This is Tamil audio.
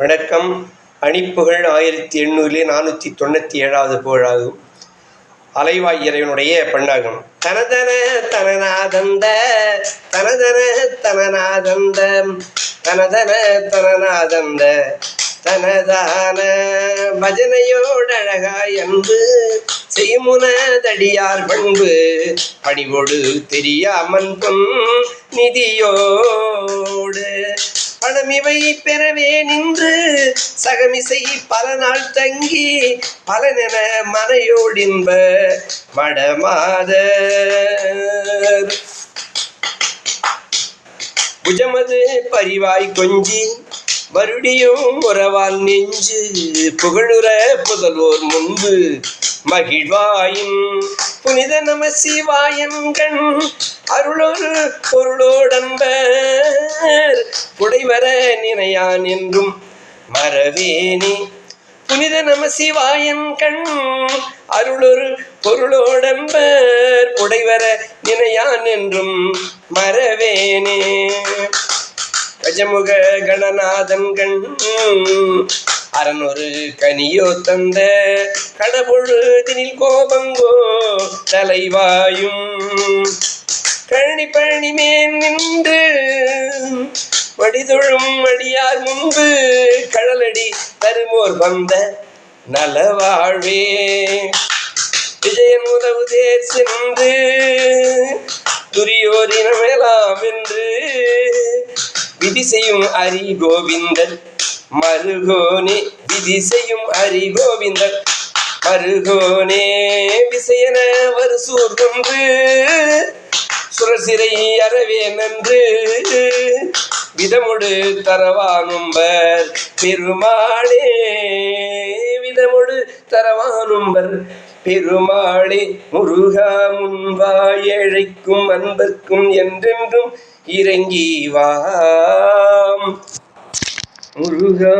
வணக்கம். அணிப்புகள் ஆயிரத்தி எண்ணூறிலே நானூற்றி தொண்ணூற்றி ஏழாவது புகழாகும். அலைவாய் இறைவனுடைய பண்ணாகும் தனதன தனநாதந்த தனதன தனநாதந்த தனதன தனநாதந்த தனதான பஜனையோடழகாய் அன்பு செய்முனதடியார் பண்பு பணிவோடு தெரியாமன் பொன் நிதியோடு இவை பெறவே நின்று சகமிசை பல நாள் தங்கி பலனென மனையோடின்ப மடமாதர் புஜமது பரிவாய் கொஞ்சி மறுடியும் உறவால் நெஞ்சு புகழுற புதல்வோர் முன்பு மகிழ்வாயின் புனித நம சிவாயன்கண் அருளொரு பொருளோடம்பர். புடைவர நினையான் என்றும் மறவேனே. புனித நம சிவாயன் கண் அருளொரு பொருளோடம்பர். புடைவர நினையான் என்றும் மறவேனே. கஜமுக கணநாதன் கண் அறனொரு கனியோ தந்த. கடபொழுதினில் கோபங்கோ தலைவாயும். பழனி பழனி மேல் நின்று வடிதொழும் அடியார் முன்பு கடலடி தருமோர் வந்த நலவாழ்வே. விஜயன் உதவு தேர் சென்று துரியோதினமெல்லாம் என்று விதி செய்யும் அரி கோவிந்தன் மருகோனே. விதி செய்யும் அரி கோவிந்தன் மருகோனே. விசயன வருசூர் கொன்று சுரசிரை அறவே நன்று. விதமுடு தரவானும்பர் பெருமாளே. விதமுடு தரவானும்பர் பெருமாளே. முருகா முன்பா ஏழைக்கும் அன்பர்க்கும் என்றென்றும் இறங்கி வாம் முருகா